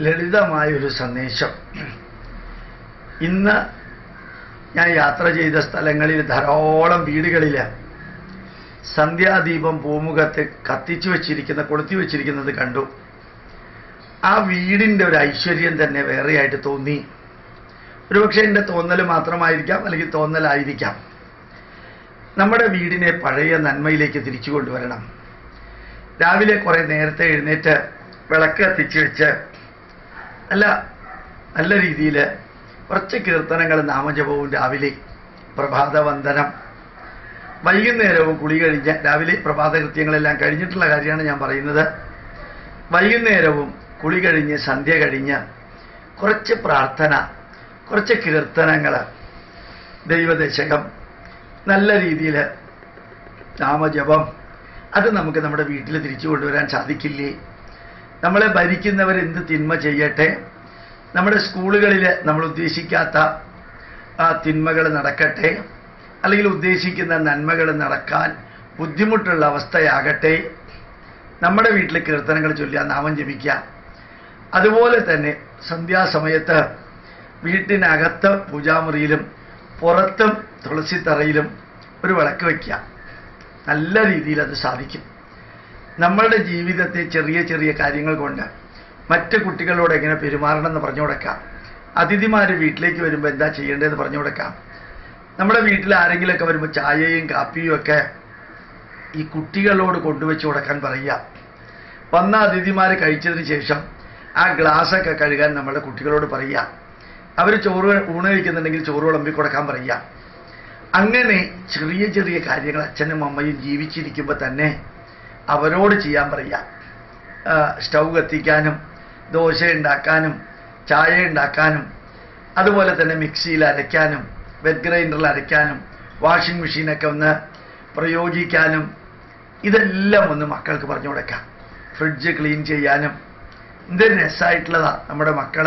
ലളിതമായൊരു സന്ദേശം. ഇന്ന് ഞാൻ യാത്ര ചെയ്ത സ്ഥലങ്ങളിൽ ധാരാളം വീടുകളിൽ സന്ധ്യാദീപം പൂമുഖത്ത് കത്തിച്ചു വെച്ചിരിക്കുന്ന കൊളുത്തി വെച്ചിരിക്കുന്നത് കണ്ടു. ആ വീടിന്റെ ഒരു ഐശ്വര്യം തന്നെ വേറെയായിട്ട് തോന്നി. ഒരുപക്ഷെ എന്റെ തോന്നൽ മാത്രമായിരിക്കാം അല്ലെങ്കിൽ തോന്നലായിരിക്കാം. നമ്മുടെ വീടിനെ പഴയ നന്മയിലേക്ക് തിരിച്ചു കൊണ്ടുവരണം. രാവിലെ കുറേ നേരത്തെ എഴുന്നേറ്റ് വിളക്ക് കത്തിച്ച് വെച്ച് നല്ല നല്ല രീതിയിൽ കുറച്ച് കീർത്തനങ്ങൾ നാമജപവും രാവിലെ പ്രഭാതവന്ദനം. വൈകുന്നേരവും കുളി കഴിഞ്ഞ് രാവിലെ പ്രഭാതകൃത്യങ്ങളെല്ലാം കഴിഞ്ഞിട്ടുള്ള കാര്യമാണ് ഞാൻ പറയുന്നത്. വൈകുന്നേരവും കുളി കഴിഞ്ഞ് സന്ധ്യ കഴിഞ്ഞ് കുറച്ച് പ്രാർത്ഥന കുറച്ച് കീർത്തനങ്ങൾ ദൈവദശകം നല്ല രീതിയിൽ നാമജപം അത് നമുക്ക് നമ്മുടെ വീട്ടിൽ തിരിച്ചു കൊണ്ടുവരാൻ സാധിക്കില്ലേ? നമ്മളെ ഭരിക്കുന്നവർ എന്ത് തിന്മ ചെയ്യട്ടെ? നമ്മുടെ സ്കൂളുകളിൽ നമ്മൾ ഉദ്ദേശിക്കാത്ത ആ തിന്മകൾ നടക്കട്ടെ? അല്ലെങ്കിൽ ഉദ്ദേശിക്കുന്ന നന്മകൾ നടക്കാൻ ബുദ്ധിമുട്ടുള്ള അവസ്ഥയാകട്ടെ? നമ്മുടെ വീട്ടിൽ കീർത്തനങ്ങൾ ചൊല്ലുക നാമം ജപിക്കുക. അതുപോലെ തന്നെ സന്ധ്യാസമയത്ത് വീട്ടിനകത്ത് പൂജാമുറിയിലും പുറത്തും തുളസിത്തറയിലും ഒരു വിളക്ക് വയ്ക്കുക നല്ല രീതിയിൽ അത് സാധിക്കും. നമ്മളുടെ ജീവിതത്തെ ചെറിയ ചെറിയ കാര്യങ്ങൾ കൊണ്ട് മറ്റ് കുട്ടികളോട് എങ്ങനെ പെരുമാറണം എന്ന് പറഞ്ഞു കൊടുക്കാം. അതിഥിമാർ വീട്ടിലേക്ക് വരുമ്പോൾ എന്താ ചെയ്യേണ്ടതെന്ന് പറഞ്ഞു കൊടുക്കാം. നമ്മുടെ വീട്ടിൽ ആരെങ്കിലുമൊക്കെ വരുമ്പോൾ ചായയും കാപ്പിയും ഒക്കെ ഈ കുട്ടികളോട് കൊണ്ടുവച്ച് കൊടുക്കാൻ പറയുക. വന്ന അതിഥിമാർ കഴിച്ചതിന് ശേഷം ആ ഗ്ലാസ്സൊക്കെ കഴുകാൻ നമ്മുടെ കുട്ടികളോട് പറയുക. അവർ ചോറ് ഊണ് കഴിക്കുന്നുണ്ടെങ്കിൽ ചോറ് വിളമ്പി കൊടുക്കാൻ പറയുക. അങ്ങനെ ചെറിയ ചെറിയ കാര്യങ്ങൾ അച്ഛനും അമ്മയും ജീവിച്ചിരിക്കുമ്പോൾ തന്നെ അവരോട് ചെയ്യാൻ പറയുക സ്റ്റൗ കത്തിക്കാനും ദോശ ഉണ്ടാക്കാനും ചായ ഉണ്ടാക്കാനും അതുപോലെ തന്നെ മിക്സിയിൽ അരയ്ക്കാനും വെറ്റ് ഗ്രൈൻഡറിൽ അരയ്ക്കാനും വാഷിംഗ് മെഷീനൊക്കെ ഒന്ന് പ്രയോഗിക്കാനും ഇതെല്ലാം ഒന്ന് മക്കൾക്ക് പറഞ്ഞു കൊടുക്കാം. ഫ്രിഡ്ജ് ക്ലീൻ ചെയ്യാനും ഇത് രസമായിട്ടുള്ളതാണ് നമ്മുടെ മക്കൾ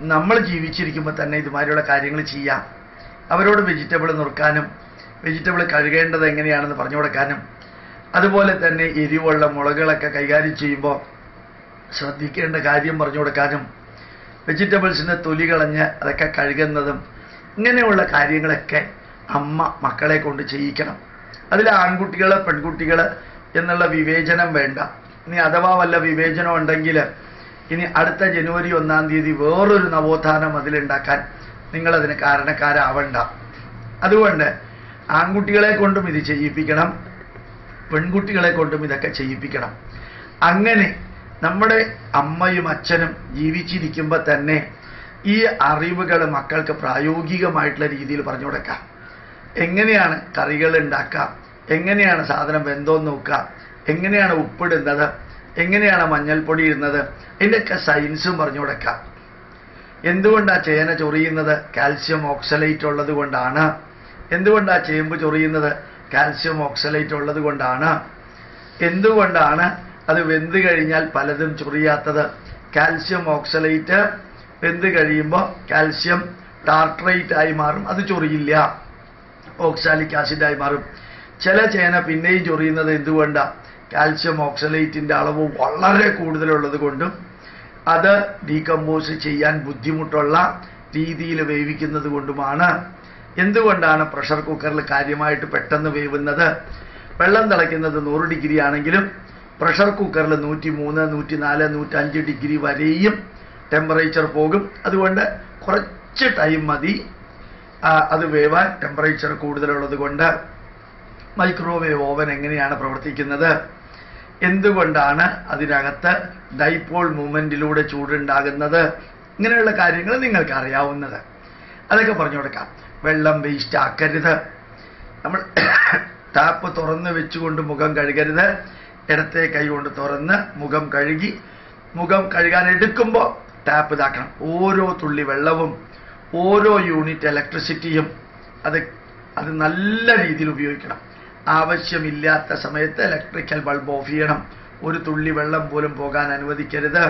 നമ്മൾ ജീവിച്ചിരിക്കുമ്പോൾ തന്നെ ഇതുമാതിരിയുള്ള കാര്യങ്ങൾ ചെയ്യാം. അവരോട് വെജിറ്റബിൾ നുറുക്കാനും വെജിറ്റബിൾ കഴുകേണ്ടത് എങ്ങനെയാണെന്ന് പറഞ്ഞു കൊടുക്കാനും അതുപോലെ തന്നെ എരിവുള്ള മുളകുകളൊക്കെ കൈകാര്യം ചെയ്യുമ്പോൾ ശ്രദ്ധിക്കേണ്ട കാര്യം പറഞ്ഞു കൊടുക്കാനും വെജിറ്റബിൾസിന് തൊലി കളഞ്ഞ് അതൊക്കെ കഴുകുന്നതും ഇങ്ങനെയുള്ള കാര്യങ്ങളൊക്കെ അമ്മ മക്കളെ കൊണ്ട് ചെയ്യിക്കണം. അതിൽ ആൺകുട്ടികൾ പെൺകുട്ടികൾ എന്നുള്ള വിവേചനം വേണ്ട. ഇനി അഥവാ വല്ല വിവേചനം ഉണ്ടെങ്കിൽ ഇനി അടുത്ത ജനുവരി ഒന്നാം തീയതി വേറൊരു നവോത്ഥാനം അതിലുണ്ടാക്കാൻ നിങ്ങളതിന് കാരണക്കാരാവണ്ട. അതുകൊണ്ട് ആൺകുട്ടികളെ കൊണ്ടും ഇത് ചെയ്യിപ്പിക്കണം. പെൺകുട്ടികളെ കൊണ്ടും ഇതൊക്കെ ചെയ്യിപ്പിക്കണം. അങ്ങനെ നമ്മുടെ അമ്മയും അച്ഛനും ജീവിച്ചിരിക്കുമ്പോൾ തന്നെ ഈ അറിവുകൾ മക്കൾക്ക് പ്രായോഗികമായിട്ടുള്ള രീതിയിൽ പറഞ്ഞു കൊടുക്കാം. എങ്ങനെയാണ് കറികൾ ഉണ്ടാക്കാം? എങ്ങനെയാണ് സാധനം വെന്തോന്ന് നോക്കുക എങ്ങനെയാണ് ഉപ്പിടുന്നത്? എങ്ങനെയാണ് മഞ്ഞൾപ്പൊടി ഇടുന്നത്? ഇതിന്റെയൊക്കെ സയൻസും പറഞ്ഞു കൊടുക്കാം. എന്തുകൊണ്ടാണ് ചേന ചൊറിയുന്നത്? കാൽസ്യം ഓക്സലേറ്റ് ഉള്ളത് കൊണ്ടാണ്. എന്തുകൊണ്ടാണ് ചേമ്പ് ചൊറിയുന്നത്? കാൽസ്യം ഓക്സലേറ്റ് ഉള്ളത് കൊണ്ടാണ്. എന്തുകൊണ്ടാണ്? അത് വെന്ത് കഴിഞ്ഞാൽ പലതും ചൊറിയാത്തത്. കാൽസ്യം ഓക്സലേറ്റ് വെന്ത് കഴിയുമ്പോൾ കാൽസ്യം ടാർട്രേറ്റ് ആയി മാറും. അത് ചൊറിയില്ല. ഓക്സാലിക് ആസിഡ് ആയി മാറും. ചില ചേന പിന്നെയും ചൊറിയുന്നത് എന്തുകൊണ്ടാണ് കാൽസ്യം ഓക്സലേറ്റിന്റെ അളവ് വളരെ കൂടുതലുള്ളത് കൊണ്ടും അത് ഡീകമ്പോസ് ചെയ്യാൻ ബുദ്ധിമുട്ടുള്ള രീതിയിൽ വേവിക്കുന്നത് കൊണ്ടുമാണ്. എന്തുകൊണ്ടാണ് പ്രഷർ കുക്കറിൽ കാര്യമായിട്ട് പെട്ടെന്ന് വേവുന്നത്? വെള്ളം തിളയ്ക്കുന്നത് നൂറ് ഡിഗ്രി ആണെങ്കിലും പ്രഷർ കുക്കറിൽ നൂറ്റി മൂന്ന് നൂറ്റി നാല് നൂറ്റഞ്ച് ഡിഗ്രി വരെയും ടെമ്പറേച്ചർ പോകും. അതുകൊണ്ട് കുറച്ച് ടൈം മതി. അത് വേവാൻ ടെമ്പറേച്ചർ കൂടുതലുള്ളത് കൊണ്ട് മൈക്രോവേവ് ഓവൻ എങ്ങനെയാണ് പ്രവർത്തിക്കുന്നത്? എന്തുകൊണ്ടാണ് അതിനകത്ത് ഡൈപോൾ മൂവ്മെന്റിലൂടെ ചൂടുണ്ടാകുന്നത്? ഇങ്ങനെയുള്ള കാര്യങ്ങൾ നിങ്ങൾക്ക് അറിയാവുന്നത് അതൊക്കെ പറഞ്ഞു കൊടുക്കാം. വെള്ളം വേസ്റ്റ് ആക്കരുത് നമ്മൾ ടാപ്പ് തുറന്ന് വെച്ചുകൊണ്ട് മുഖം കഴുകരുത്. ഇടത്തെ കൈ കൊണ്ട് തുറന്ന് മുഖം കഴുകി മുഖം കഴുകാൻ എടുക്കുമ്പോൾ ടാപ്പ് ഇതാക്കണം. ഓരോ തുള്ളി വെള്ളവും ഓരോ യൂണിറ്റ് ഇലക്ട്രിസിറ്റിയും അത് അത് നല്ല രീതിയിൽ ഉപയോഗിക്കണം. ആവശ്യമില്ലാത്ത സമയത്ത് ഇലക്ട്രിക്കൽ ബൾബ് ഓഫ് ചെയ്യണം. ഒരു തുള്ളി വെള്ളം പോലും പോകാൻ അനുവദിക്കരുത്.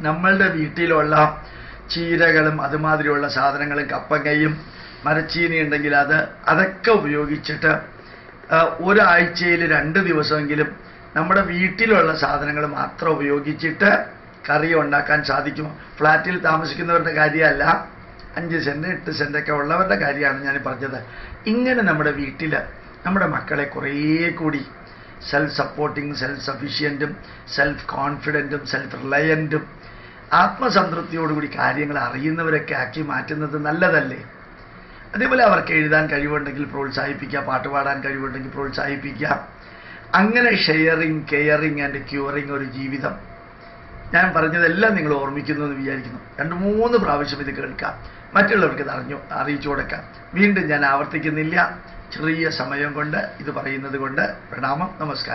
നമ്മളുടെ വീട്ടിലുള്ള ചീരകളും അതുമാതിരിയുള്ള സാധനങ്ങളും കപ്പങ്ങയും മരച്ചീനി ഉണ്ടെങ്കിൽ അത് അതൊക്കെ ഉപയോഗിച്ചിട്ട് ഒരാഴ്ചയിൽ രണ്ട് ദിവസമെങ്കിലും നമ്മുടെ വീട്ടിലുള്ള സാധനങ്ങൾ മാത്രം ഉപയോഗിച്ചിട്ട് കറി ഉണ്ടാക്കാൻ സാധിക്കും. ഫ്ലാറ്റിൽ താമസിക്കുന്നവരുടെ കാര്യമല്ല അഞ്ച് സെന്റ് എട്ട് സെന്റൊക്കെ ഉള്ളവരുടെ കാര്യമാണ് ഞാൻ പറഞ്ഞത്. ഇങ്ങനെ നമ്മുടെ വീട്ടിൽ നമ്മുടെ മക്കളെ കുറേ കൂടി സെൽഫ് സപ്പോർട്ടിങ് സെൽഫ് സഫീഷ്യന്റും സെൽഫ് കോൺഫിഡന്റും സെൽഫ് റിലയന്റും ആത്മസംതൃപ്തിയോടുകൂടി കാര്യങ്ങൾ അറിയുന്നവരൊക്കെ ആക്കി മാറ്റുന്നത് നല്ലതല്ലേ? അതേപോലെ അവർക്ക് എഴുതാൻ കഴിവുണ്ടെങ്കിൽ പ്രോത്സാഹിപ്പിക്കുക പാട്ട് പാടാൻ കഴിവുണ്ടെങ്കിൽ പ്രോത്സാഹിപ്പിക്കുക. അങ്ങനെ ഷെയറിങ് കെയറിങ് ആൻഡ് ക്യൂറിങ് ഒരു ജീവിതം. ഞാൻ പറഞ്ഞതെല്ലാം നിങ്ങൾ ഓർമ്മിക്കുന്നു എന്ന് വിചാരിക്കുന്നു. രണ്ട് മൂന്ന് പ്രാവശ്യം ഇത് കേൾക്കാം. മറ്റുള്ളവർക്ക് ഇത് അറിഞ്ഞു അറിയിച്ചു കൊടുക്കാം. വീണ്ടും ഞാൻ ആവർത്തിക്കുന്നില്ല. ചെറിയ സമയം കൊണ്ട് ഇത് പറയുന്നത് കൊണ്ട് പ്രണാമം. നമസ്കാരം.